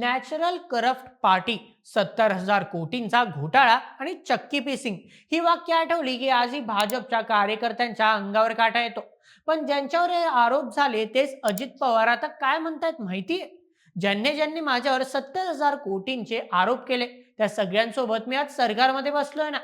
Natural corrupt party सत्तर हजार कोटींचा घोटाळा आणि चक्की पिसिंग. ही वाक्य आठवली की आजही भाजपच्या कार्यकर्त्यांच्या अंगावर काटा येतो. पण ज्यांच्यावर हे आरोप झाले तेच अजित पवार. आता काय म्हणतायत माहितीये ज्यांनी ज्यांनी माझ्यावर सत्तर हजार कोटींचे आरोप केले त्या सगळ्यांसोबत मी आज सरकारमध्ये बसलोय ना.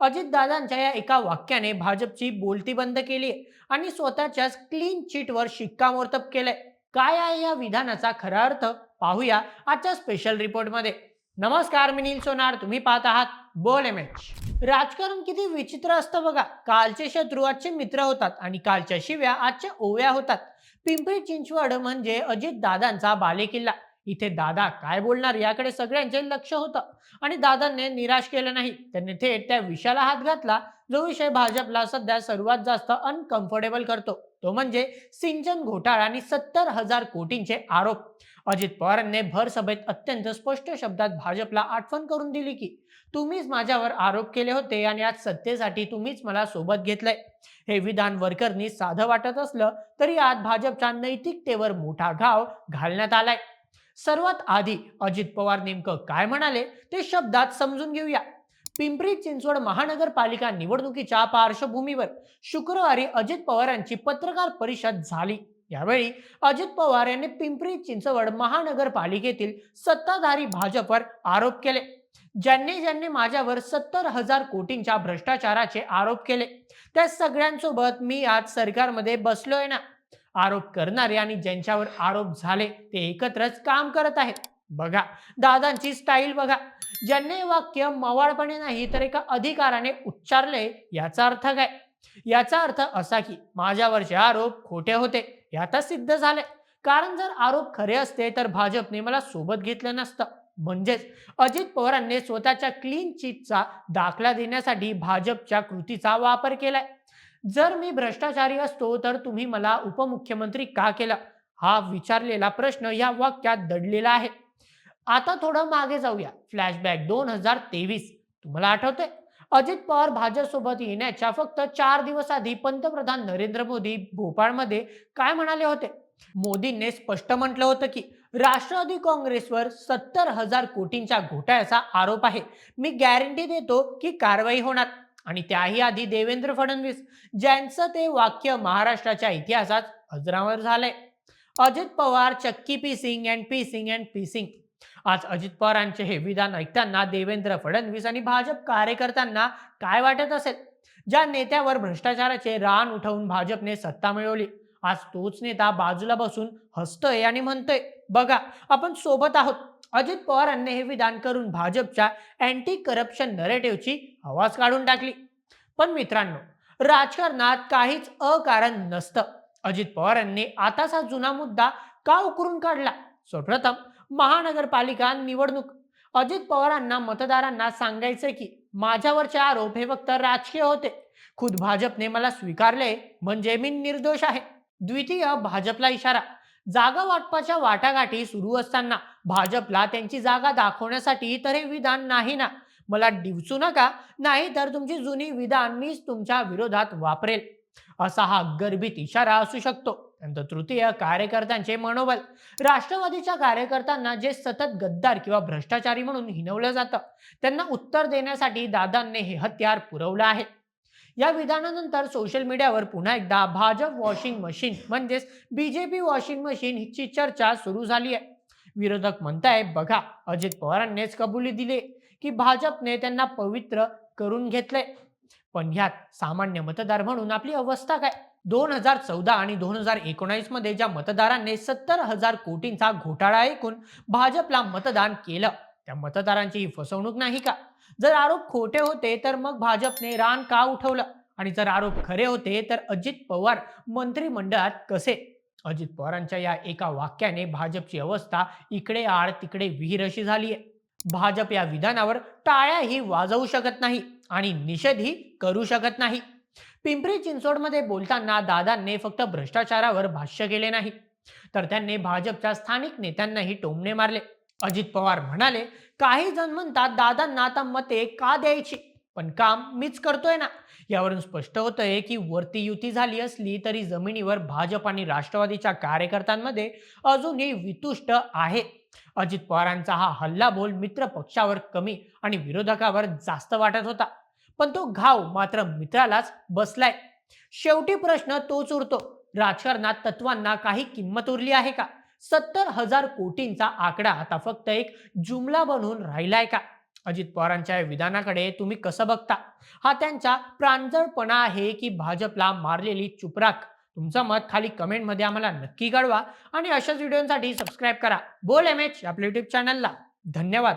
अजित दादांच्या या एका वाक्याने भाजपची बोलती बंद केली आणि स्वतःच्याच क्लीन चिटवर शिक्कामोर्तब केलंय. काय आहे या विधानाचा खरा अर्थ? पाहूया आजच्या स्पेशल रिपोर्टमध्ये नमस्कार मी नील सोनार. तुम्ही पाहत आहात बोल एम एच राजकारण किती विचित्र असतं बघा. कालचे शत्रू आजचे मित्र होतात आणि कालच्या शिव्या आजच्या ओव्या होतात. पिंपरी चिंचवड म्हणजे अजित दादांचा बालेकिल्ला इथे दादा काय बोलणार याकडे सगळ्यांचे लक्ष होतं. आणि दादांनी निराश केलं नाही. त्यांनी थेट त्या विषयाला हात घातला. जो विषय भाजपला सध्या सर्वात जास्त अनकम्फर्टेबल करतो तो म्हणजे सिंचन घोटाळा आणि सत्तर हजार कोटींचे आरोप. अजित पवारांनी भर सभेत अत्यंत स्पष्ट शब्दात भाजपला आठवण करून दिली की तुम्हीच माझ्यावर आरोप केले होते आणि आज सत्तेसाठी तुम्हीच मला सोबत घेतलंय. हे विधान वरकरनी साधं वाटत असलं तरी आज भाजपच्या नैतिकतेवर मोठा घाव घालण्यात आलाय. सर्वात आधी अजित पवार नेमकं काय म्हणाले ते शब्दात समजून घेऊया. पिंपरी चिंचवड महानगरपालिका निवडणुकीच्या पार्श्वभूमीवर शुक्रवारी अजित पवारांची पत्रकार परिषद झाली. यावेळी अजित पवार यांनी पिंपरी चिंचवड महानगरपालिकेतील सत्ताधारी भाजपवर आरोप केले. ज्यांनी ज्यांनी माझ्यावर सत्तर हजार कोटींच्या भ्रष्टाचाराचे आरोप केले त्या सगळ्यांसोबत मी आज सरकारमध्ये बसलोय ना. आरोप करणारे आणि ज्यांच्यावर आरोप झाले ते एकत्रच काम करत आहेत. बघा दादांची स्टाईल बघा. ज्यांनी वाक्य मवाळपणे नाही तर एका अधिकाराने उच्चारले याचा अर्थ काय? याचा अर्थ असा की माझ्यावरचे आरोप खोटे होते हे सिद्ध झाले. कारण जर आरोप खरे असते तर भाजपने मला सोबत घेतलं नसतं. म्हणजेच अजित पवारांनी स्वतःच्या क्लीन चिटचा दाखला देण्यासाठी भाजपच्या कृतीचा वापर केलाय. जर मी भ्रष्टाचारी असतो तर तुम्ही मला उपमुख्यमंत्री का केला? हा विचारलेला प्रश्न या वाक्यात दडलेला आहे. आता थोडं मागे जाऊया. फ्लॅशबॅक दोन हजार तेवीस. तुम्हाला आठवतंय? अजित पवार भाजपसोबत येण्याच्या फक्त चार दिवस आधी पंतप्रधान नरेंद्र मोदी भोपाळमध्ये काय म्हणाले होते? मोदींनी स्पष्ट म्हटलं होतं की राष्ट्रवादी काँग्रेसवर सत्तर हजार कोटींच्या घोटाळ्याचा आरोप आहे. मी गॅरंटी देतो की कारवाई होणार. आणि त्याही आधी देवेंद्र फडणवीस ज्यांचं ते वाक्य महाराष्ट्राच्या इतिहासात अजरावर झालंय. अजित पवार चक्की P Singh and P Singh and P Singh. आज अजित पवारांचे हे विधान ऐकताना देवेंद्र फडणवीस आणि भाजप कार्यकर्त्यांना काय वाटत असेल? ज्या नेत्यावर भ्रष्टाचाराचे रान उठवून भाजपने सत्ता मिळवली. आज तोच नेता बाजूला बसून हसतोय आणि म्हणतोय बघा आपण सोबत आहोत. अजित पवारांनी हे विधान करून भाजपच्या अँटी करप्शन नरेटिव्हची आवाज काढून टाकली. पण मित्रांनो राजकारणात काहीच अकारण नसतं. अजित पवारांनी आताचा जुना मुद्दा का उकरून काढला? सर्वप्रथम महानगरपालिका निवडणूक. अजित पवारांना मतदारांना सांगायचे की माझ्यावरचे आरोप हे फक्त राजकीय होते. खुद भाजपने मला स्वीकारले म्हणजे मी निर्दोष आहे. द्वितीय भाजपला इशारा. जागा वाटपाच्या वाटाघाटी सुरू असताना भाजपला त्यांची जागा दाखवण्यासाठी तर हे विधान नाही ना. मला डिवचू नका नाही तर तुमची जुनी विधान मीच तुमच्या विरोधात वापरेल. असा हा गर्भित इशारा असू शकतो. नंतर तृतीय कार्यकर्त्यांचे मनोबल. राष्ट्रवादीच्या कार्यकर्त्यांना जे सतत गद्दार किंवा भ्रष्टाचारी म्हणून हिनवलं जातं त्यांना उत्तर देण्यासाठी दादांनी हे हत्यार पुरवलं आहे. या विधानानंतर सोशल मीडियावर पुन्हा एकदा भाजप वॉशिंग मशीन म्हणजेच बीजेपी वॉशिंग मशीन हिची चर्चा सुरू झाली आहे विरोधक म्हणताय बघा अजित पवारांनीच कबुली दिली की भाजपने त्यांना पवित्र करून घेतले पण ह्यात सामान्य मतदार म्हणून आपली अवस्था काय? दोन हजार चौदा आणि दोन हजार एकोणावीसमध्ये ज्या मतदारांनी सत्तर हजार कोटींचा घोटाळा ऐकून भाजपला मतदान केलं त्या मतदारांची ही फसवणूक नाही का? जर आरोप खोटे होते तर मग भाजपने रान का उठवलं? आणि जर आरोप खरे होते तर अजित पवार मंत्रिमंडळात कसे? अजित पवारांच्या या एका वाक्याने भाजपची अवस्था इकडे आड तिकडे विहीर अशी झाली आहे भाजप या विधानावर टाळ्याही वाजवू शकत नाही आणि निषेधही करू शकत नाही. पिंपरी चिंचवडमध्ये बोलताना दादांनी फक्त भ्रष्टाचारावर भाष्य केले नाही. तर त्यांनी भाजपच्या स्थानिक नेत्यांनाही टोमणे मारले. अजित पवार म्हणाले काही जण म्हणतात दादांना आता मते का द्यायची? पण काम मीच करतोय ना. यावरून स्पष्ट होतंय की वरती युती झाली असली तरी जमिनीवर भाजप आणि राष्ट्रवादीच्या कार्यकर्त्यांमध्ये अजूनही वितुष्ट आहे. अजित पवारांचा हा हल्ला बोल मित्र पक्षावर कमी आणि विरोधकावर जास्त वाटत होता. पण तो घाव मात्र मित्रालाच बसलाय. शेवटी प्रश्न तोच उरतो राजकारणात तत्वांना काही किंमत उरली आहे का? सत्तर हजार कोटींचा आकडा आता फक्त एक जुमला बनून राहिलाय का? अजित पवारांच्या विधानाकडे तुम्ही कसं बघता? हा त्यांचा प्रांजळपणा आहे की भाजपला मारलेली चुपराक? तुमचं मत खाली कमेंटमध्ये आम्हाला नक्की कळवा आणि अशाच व्हिडिओसाठी सबस्क्राईब करा. बोल एम एच आपल्या युट्यूब चॅनलला धन्यवाद.